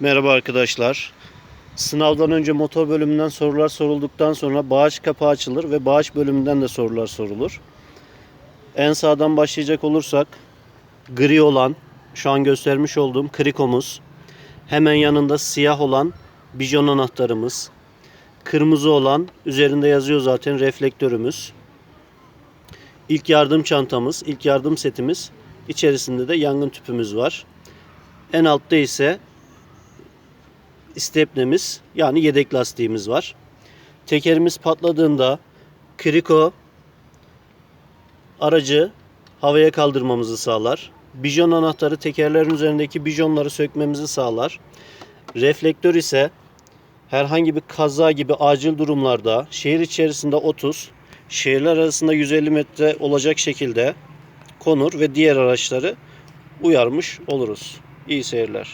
Merhaba arkadaşlar. Sınavdan önce motor bölümünden sorular sorulduktan sonra bağış kapağı açılır ve bağış bölümünden de sorular sorulur. En sağdan başlayacak olursak gri olan şu an göstermiş olduğum krikomuz. Hemen yanında siyah olan bijon anahtarımız. Kırmızı olan üzerinde yazıyor zaten reflektörümüz. İlk yardım çantamız, ilk yardım setimiz. İçerisinde de yangın tüpümüz var. En altta ise stepnemiz yani yedek lastiğimiz var. Tekerimiz patladığında kriko aracı havaya kaldırmamızı sağlar. Bijon anahtarı tekerlerin üzerindeki bijonları sökmemizi sağlar. Reflektör ise herhangi bir kaza gibi acil durumlarda şehir içerisinde 30, şehirler arasında 150 metre olacak şekilde konur ve diğer araçları uyarmış oluruz. İyi seyirler.